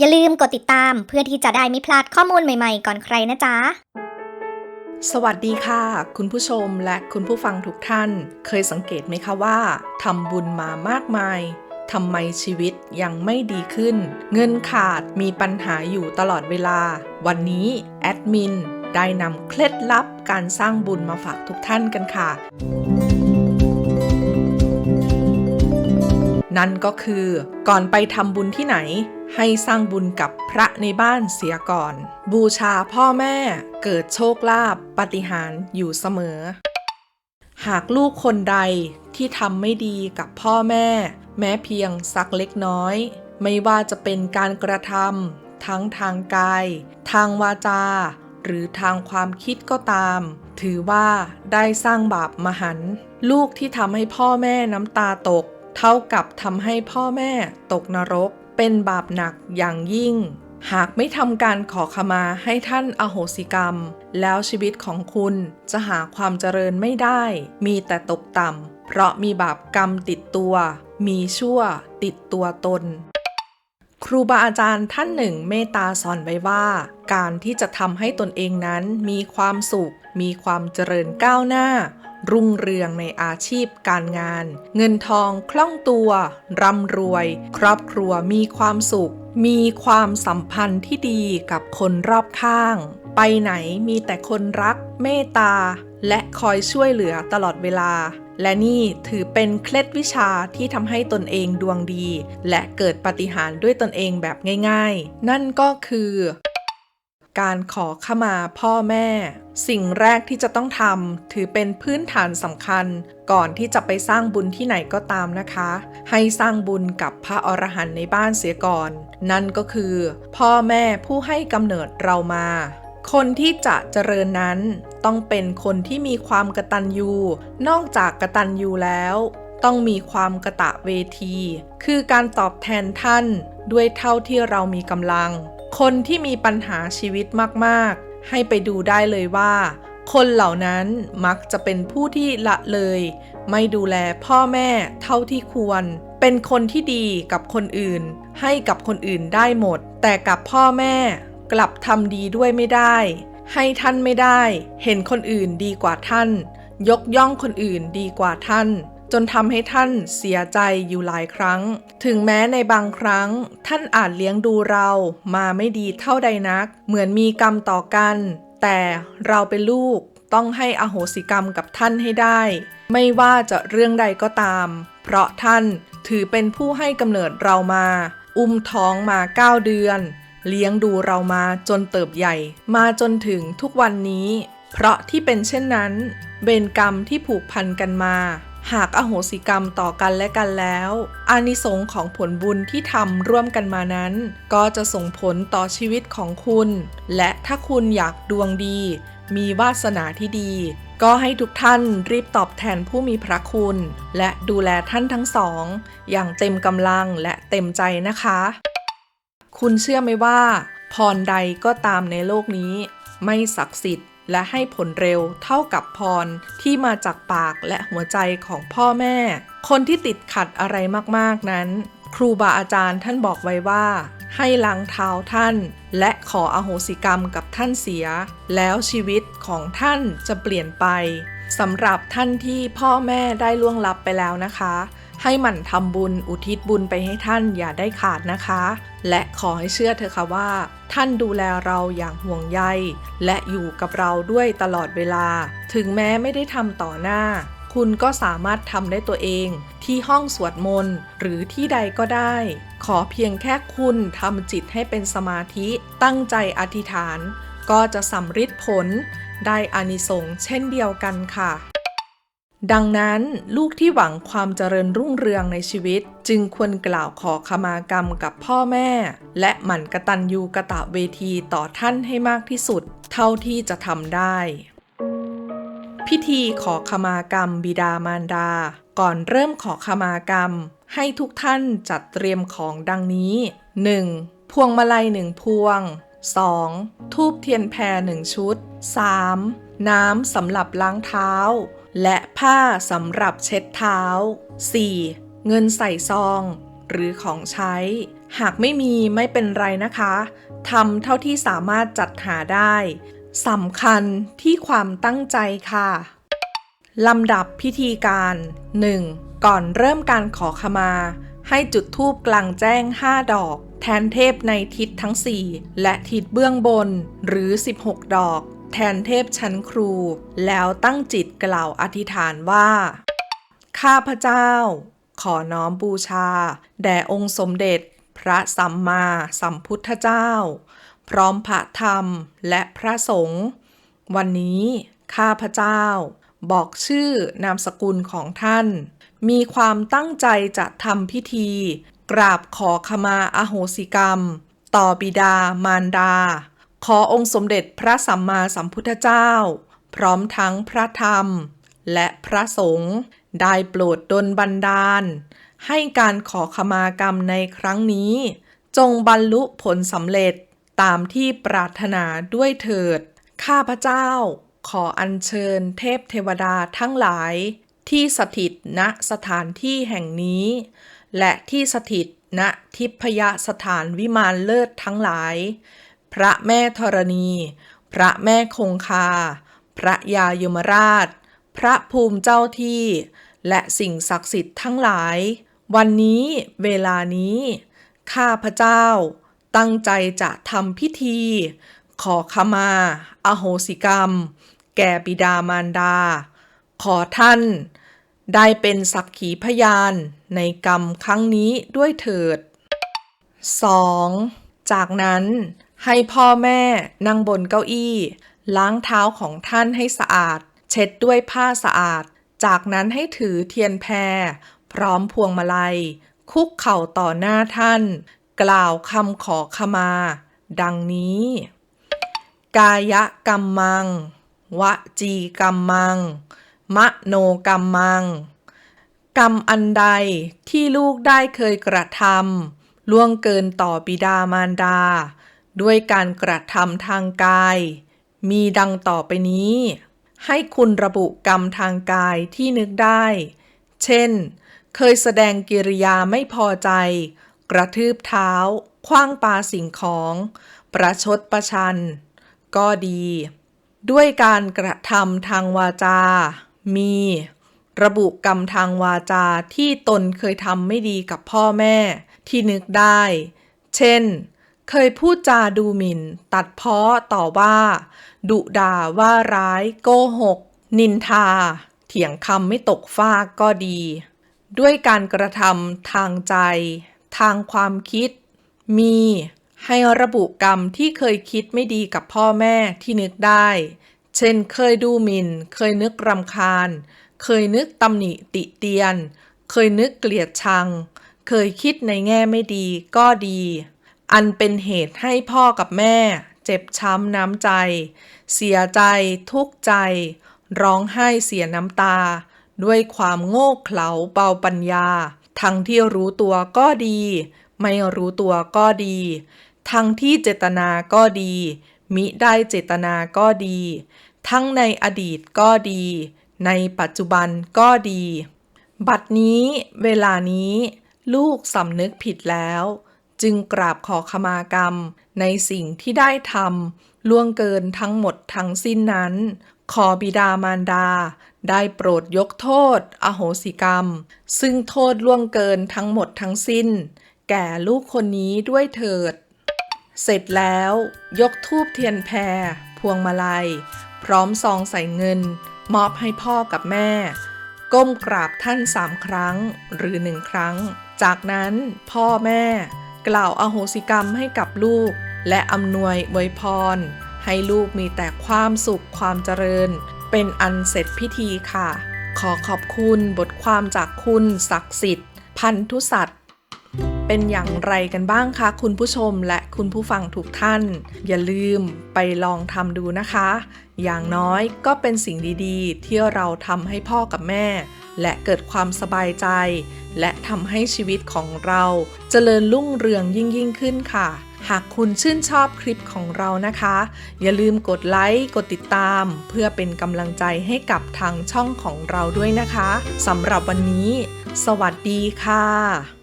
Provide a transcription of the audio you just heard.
อย่าลืมกดติดตามเพื่อที่จะได้ไม่พลาดข้อมูลใหม่ๆ ก่อนใครนะจ๊ะ สวัสดีค่ะ คุณผู้ชมและคุณผู้ฟังทุกท่าน เคยสังเกตไหมคะว่าทำบุญมามากมายทำไมชีวิตยังไม่ดีขึ้น เงินขาดมีปัญหาอยู่ตลอดเวลา วันนี้แอดมินได้นำเคล็ดลับการสร้างบุญมาฝากทุกท่านกันค่ะ นั่นก็คือก่อนไปทำบุญที่ไหน ให้สร้างบุญกับพระในบ้านเสียก่อน บูชาพ่อแม่เกิดโชคลาภปฏิหารอยู่เสมอ หากลูกคนใดที่ทำไม่ดีกับพ่อแม่ แม้เพียงสักเล็กน้อย ไม่ว่าจะเป็นการกระทำทั้งทางกาย ทางวาจา หรือทางความคิดก็ตาม ถือว่าได้สร้างบาปมหันต์ลูกที่ทำให้พ่อแม่น้ำตาตก เท่ากับทำให้พ่อแม่ตกนรก เป็นบาปหนักอย่างยิ่ง หากไม่ทำการขอขมาให้ท่านอโหสิกรรม แล้วชีวิตของคุณจะหาความเจริญไม่ได้ มีแต่ตกต่ำเพราะมีบาปกรรมติดตัว มีชั่วติดตัวตน ครูบาอาจารย์ท่านหนึ่งเมตตาสอนไว้ว่า การที่จะทำให้ตนเองนั้นมีความสุข มีความเจริญก้าวหน้า รุ่งเรืองในอาชีพการงาน เงินทองคล่องตัว ร่ำรวย ครอบครัวมีความสุข มีความสัมพันธ์ที่ดีกับคนรอบข้าง ไปไหนมีแต่คนรัก เมตตา และคอยช่วยเหลือตลอดเวลา และนี่ถือเป็นเคล็ดวิชาที่ทำให้ตนเองดวงดี และเกิดปฏิหารด้วยตนเองแบบง่าย ๆ นั่นก็คือ การขอขมาพ่อแม่ สิ่งแรกที่จะต้องทำถือเป็นพื้นฐานสำคัญ ก่อนที่จะไปสร้างบุญที่ไหนก็ตามนะคะ ให้สร้างบุญกับพระอรหันต์ในบ้านเสียก่อน นั่นก็คือ พ่อแม่ผู้ให้กำเนิดเรามา คนที่จะเจริญนั้น ต้องเป็นคนที่มีความกตัญญูนอกจากกตัญญูแล้วต้องมีความกะตะเวที คือการตอบแทนท่านด้วยเท่าที่เรามีกำลัง คนที่มีปัญหาชีวิตมากๆ ให้ไปดูได้เลยว่า คนเหล่านั้นมักจะเป็นผู้ที่ละเลย ไม่ดูแลพ่อแม่เท่าที่ควร เป็นคนที่ดีกับคนอื่น ให้กับคนอื่นได้หมด แต่กับพ่อแม่กลับทำดีด้วยไม่ได้ ให้ท่านไม่ได้ เห็นคนอื่นดีกว่าท่าน ยกย่องคนอื่นดีกว่าท่าน จนทำให้ท่านเสียใจอยู่หลายครั้ง ถึงแม้ในบางครั้ง ท่านอาจเลี้ยงดูเรามาไม่ดีเท่าใดนัก เหมือนมีกรรมต่อกัน แต่เราเป็นลูกต้องให้อโหสิกรรมกับท่านให้ได้ ไม่ว่าจะเรื่องใดก็ตาม เพราะท่านถือเป็นผู้ให้กำเนิดเรามา อุ้มท้องมา 9 เดือน เลี้ยงดูเรามาจนเติบใหญ่ มาจนถึงทุกวันนี้ เพราะที่เป็นเช่นนั้นเวรกรรมที่ผูกพันกันมา หากอโหสิกรรมต่อกันและกันแล้ว อานิสงส์ของผลบุญที่ทำร่วมกันมานั้น ก็จะส่งผลต่อชีวิตของคุณ และถ้าคุณอยากดวงดี มีวาสนาที่ดี ก็ให้ทุกท่านรีบตอบแทนผู้มีพระคุณ และดูแลท่านทั้งสอง อย่างเต็มกำลังและเต็มใจนะคะ คุณเชื่อไหมว่า พรใดก็ตามในโลกนี้ ไม่ศักดิ์สิทธิ์ และให้ผลเร็วเท่ากับพรที่มาจากปากและหัวใจของพ่อแม่ คนที่ติดขัดอะไรมากๆนั้น ครูบาอาจารย์ท่านบอกไว้ว่า ให้ล้างเท้าท่าน และขออโหสิกรรมกับท่านเสีย แล้วชีวิตของท่านจะเปลี่ยนไปสำหรับท่านที่พ่อแม่ได้ล่วงลับไปแล้วนะคะ ให้หมั่นทำบุญอุทิศบุญไปให้ท่านอย่าได้ขาดนะคะ และขอให้เชื่อเถอะค่ะว่า ท่านดูแลเราอย่างห่วงใย และอยู่กับเราด้วยตลอดเวลา ถึงแม้ไม่ได้ทำต่อหน้า คุณก็สามารถทำได้ตัวเองที่ห้องสวดมนต์หรือที่ใดก็ได้ ขอเพียงแค่คุณทำจิตให้เป็นสมาธิตั้งใจอธิษฐาน ก็จะสำฤทธิ์ผลได้อานิสงส์เช่นเดียวกันค่ะ ดังนั้นลูกที่หวังความเจริญรุ่งเรืองในชีวิต จึงควรกล่าวขอขมากรรมกับพ่อแม่ และหมั่นกระตัญญูกระตะเวทีต่อท่านให้มากที่สุด เท่าที่จะทำได้ พิธีขอขมากรรมบิดามารดา ก่อนเริ่มขอขมากรรม ให้ทุกท่านจัดเตรียมของดังนี้ 1. พวงมาลัยหนึ่งพวง 2. ทูบเทียนแพรหนึ่งชุด 3. น้ำสำหรับล้างเท้า และผ้าสำหรับเช็ดเท้า 4. เงินใส่ซอง หรือของใช้ หากไม่มีไม่เป็นไรนะคะทำเท่าที่สามารถจัดหาได้สำคัญที่ความตั้งใจค่ะลำดับพิธีการ 1. ก่อนเริ่มการขอขมา ให้จุดธูปกลางแจ้ง 5 ดอก แทนเทพในทิศทั้ง 4 และทิศเบื้องบนหรือ 16 ดอก ทนเทพชั้นครู แล้วตั้งจิตกล่าวอธิษฐานว่า ข้าพเจ้า ขอน้อมบูชา แด่องค์สมเด็จ พระสัมมาสัมพุทธเจ้า พร้อมพระธรรมและพระสงฆ์วันนี้ข้าพเจ้า บอกชื่อนามสกุลของท่าน มีความตั้งใจจะทำพิธี กราบขอขมาอโหสิกรรม ต่อบิดามารดา ขอองค์สมเด็จพระสัมมาสัมพุทธเจ้า พร้อมทั้งพระธรรม และพระสงฆ์ได้โปรดดลบันดาล ให้การขอขมากรรมในครั้งนี้ จงบรรลุผลสำเร็จตามที่ปรารถนาด้วยเถิด ข้าพเจ้า ขออัญเชิญเทพเทวดาทั้งหลาย ที่สถิตณสถานที่แห่งนี้ และที่สถิตณทิพยสถานวิมานเลิศทั้งหลาย พระแม่ธรณี พระแม่คงคา พระยายมราช พระภูมิเจ้าที่ และสิ่งศักดิ์สิทธิ์ทั้งหลาย วันนี้เวลานี้ ข้าพเจ้า ตั้งใจจะทำพิธี ขอขมา อโหสิกรรม แก่บิดามารดา ขอท่าน ได้เป็นสักขีพยานในกรรมครั้งนี้ด้วยเถิด 2. จากนั้น ให้พ่อแม่นั่งบนเก้าอี้ ล้างเท้าของท่านให้สะอาด เช็ดด้วยผ้าสะอาด จากนั้นให้ถือเทียนแพร พร้อมพวงมาลัย คุกเข่าต่อหน้าท่าน กล่าวคำขอขมา ดังนี้ กายกรรมัง วจีกรรมัง มโนกรรมัง กรรมอันใดที่ลูกได้เคยกระทำล่วงเกินต่อบิดามารดา ด้วยการกระทำทางกาย มีดังต่อไปนี้ ให้คุณระบุกรรมทางกายที่นึกได้ เช่น เคยแสดงกิริยาไม่พอใจ กระทืบเท้า คว้างปาสิ่งของ ประชดประชัน ก็ดี ด้วยการกระทำทางวาจา มี ระบุกรรมทางวาจาที่ตนเคยทำไม่ดีกับพ่อแม่ ที่นึกได้ เช่น เคยพูดจาดูหมิ่น ตัดเพ้อต่อว่า ดุด่าว่าร้าย โกหก นินทา เถียงคำไม่ตกฟากก็ดี ด้วยการกระทำทางใจ ทางความคิด มีให้ระบุกรรมที่เคยคิดไม่ดีกับพ่อแม่ที่นึกได้ เช่นเคยดูหมิ่น เคยนึกรำคาญ เคยนึกตำหนิติเตียน เคยนึกเกลียดชัง เคยคิดในแง่ไม่ดีก็ดี อันเป็นเหตุให้พ่อกับแม่ เจ็บช้ำน้ำใจ เสียใจ ทุกข์ใจ ร้องไห้เสียน้ำตา ด้วยความโง่เขลาเบาปัญญา ทั้งที่รู้ตัวก็ดี ไม่รู้ตัวก็ดี ทั้งที่เจตนาก็ดี มิได้เจตนาก็ดี ทั้งในอดีตก็ดี ในปัจจุบันก็ดี บัดนี้ เวลานี้ ลูกสำนึกผิดแล้ว จึงกราบขอขมากรรม ในสิ่งที่ได้ทำล่วงเกินทั้งหมดทั้งสิ้นนั้น ขอบิดามารดา ได้โปรดยกโทษ อโหสิกรรม ซึ่งโทษล่วงเกินทั้งหมดทั้งสิ้น แก่ลูกคนนี้ด้วยเถิด เสร็จแล้ว ยกทูบเทียนแพร พวงมาลัย พร้อมซองใส่เงิน มอบให้พ่อกับแม่ ก้มกราบท่านสามครั้งหรือหนึ่งครั้ง จากนั้นพ่อแม่ กล่าวอโหสิกรรมให้กับลูก และอำนวยอวยพร ให้ลูกมีแต่ความสุขความเจริญ เป็นอันเสร็จพิธีค่ะ ขอขอบคุณบทความจากคุณศักดิ์สิทธิ์ พันธุสัตว์ เป็นอย่างไรกันบ้างคะคุณผู้ชมและคุณผู้ฟังทุกท่าน อย่าลืมไปลองทำดูนะคะ อย่างน้อยก็เป็นสิ่งดีๆ ที่เราทำให้พ่อกับแม่ และเกิดความสบายใจ และทำให้ชีวิตของเราเจริญรุ่งเรืองยิ่งยิ่งขึ้นค่ะ หากคุณชื่นชอบคลิปของเรานะคะ อย่าลืมกดไลค์กดติดตาม เพื่อเป็นกำลังใจให้กับทางช่องของเราด้วยนะคะสำหรับวันนี้ สวัสดีค่ะ